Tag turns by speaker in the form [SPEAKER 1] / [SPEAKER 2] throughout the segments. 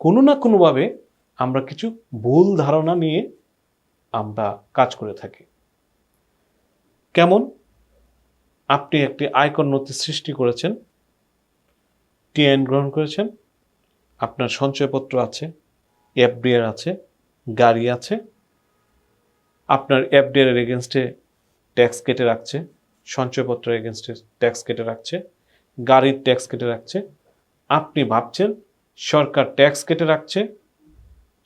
[SPEAKER 1] কোনো না কোনোভাবে আমরা কিছু ভুল ধারণা নিয়ে আমরা কাজ করে থাকি। কেমন? আপনি একটি আয়কর নথি সৃষ্টি করেছেন টিআইন গ্রহণ করেছেন, আপনার সঞ্চয়পত্র আছে, এফডিআর আছে, গাড়ি আছে, আপনার এফডিআর এগেনস্টে ট্যাক্স কেটে রাখছে, সঞ্চয়পত্রের এগেনস্টে ট্যাক্স কেটে রাখছে, গাড়ির ট্যাক্স কেটে রাখছে, আপনি ভাবছেন সরকার ট্যাক্স কেটে রাখছে,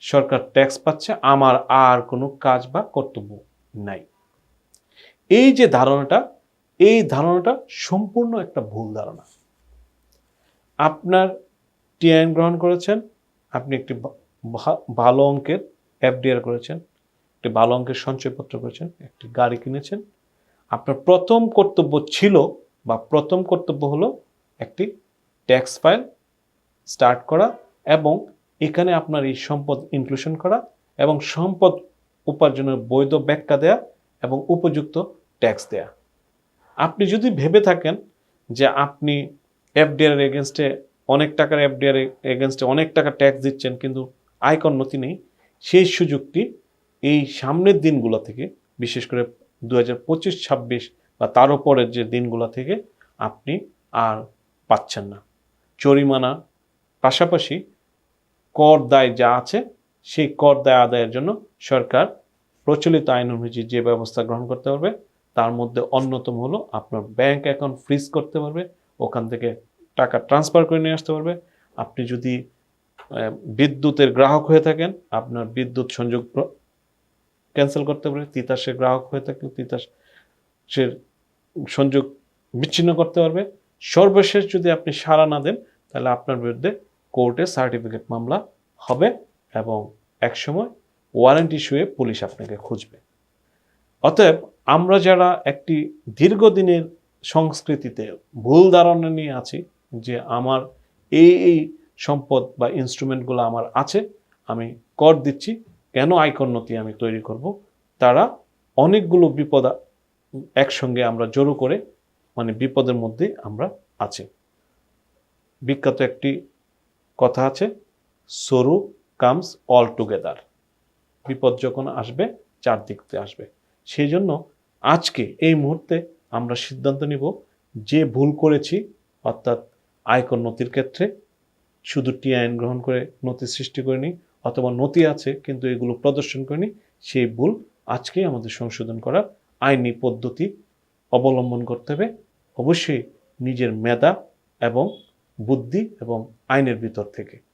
[SPEAKER 1] সরকার ট্যাক্স পাচ্ছে, আমার আর কোনো কাজ বা কর্তব্য নাই। এই যে ধারণাটা, এই ধারণাটা সম্পূর্ণ একটা ভুল ধারণা। আপনার টিআইন গ্রহণ করেছেন, আপনি একটি ভালো অঙ্কের এফডিআর করেছেন, একটি ভালো অঙ্কের সঞ্চয়পত্র করেছেন, একটি গাড়ি কিনেছেন। আপনার প্রথম কর্তব্য ছিল বা প্রথম কর্তব্য হলো একটি ট্যাক্স ফাইল স্টার্ট করা এবং এখানে আপনার এই সম্পদ ইনক্লুশন করা এবং সম্পদ উপার্জনের বৈধ ব্যাখ্যা দেয়া এবং উপযুক্ত ট্যাক্স দেয়া। আপনি যদি ভেবে থাকেন যে আপনি এফডিআর এগেনস্টে অনেক টাকার এফডিআর এগেনস্টে অনেক টাকা ট্যাক্স দিচ্ছেন কিন্তু আয়কর নথি নেই, সেই সুযোগটি এই সামনের দিনগুলো থেকে, বিশেষ করে দু হাজার পঁচিশ, ছাব্বিশ বা তার পরের যে দিনগুলো থেকে আপনি আর পাচ্ছেন না। জরিমানা পাশাপাশি কর দায় যা আছে, সেই কর দায় আদায়ের জন্য সরকার প্রচলিত আইন অনুযায়ী যে ব্যবস্থা গ্রহণ করতে পারবে, তার মধ্যে অন্যতম হলো আপনার ব্যাংক অ্যাকাউন্ট ফ্রিজ করতে পারবে, ওখান থেকে টাকা ট্রান্সফার করে নিয়ে আসতে পারবে। আপনি যদি বিদ্যুতের গ্রাহক হয়ে থাকেন, আপনার বিদ্যুৎ সংযোগ ক্যান্সেল করতে পারবে, তিতাসের গ্রাহক হয়ে থাকেন, তিতাসের সংযোগ বিচ্ছিন্ন করতে পারবে। সর্বশেষ যদি আপনি সাড়া না দেন, তাহলে আপনার বিরুদ্ধে কোর্টে সার্টিফিকেট মামলা হবে এবং একসময় ওয়ারেন্ট ইস্যুয়ে পুলিশ আপনাকে খুঁজবে। অতএব আমরা যারা একটি দীর্ঘদিনের সংস্কৃতিতে ভুল ধারণা নিয়ে আছি যে আমার এই এই সম্পদ বা ইনস্ট্রুমেন্টগুলো আমার আছে, আমি কর দিচ্ছি, কেন আয়কর নথি আমি তৈরি করব, তারা অনেকগুলো বিপদ একসঙ্গে আমরা জড়ো করে মানে বিপদের মধ্যে আমরা আছি। বিখ্যাত একটি কথা আছে, সরু কামস অল টুগেদার বিপদ যখন আসবে চারদিক থেকে আসবে। সেই জন্য আজকে এই মুহূর্তে আমরা সিদ্ধান্ত নিব যে ভুল করেছি, অর্থাৎ আয়কর নথির ক্ষেত্রে, শুধু টি আইন গ্রহণ করে নথি সৃষ্টি করিনি, অথবা নথি আছে কিন্তু এগুলো প্রদর্শন করিনি, সেই ভুল আজকেই আমাদের সংশোধন করার আইনি পদ্ধতি অবলম্বন করতে হবে। অবশ্যই নিজের মেধা এবং বুদ্ধি এবং আইনের ভিতর থেকে।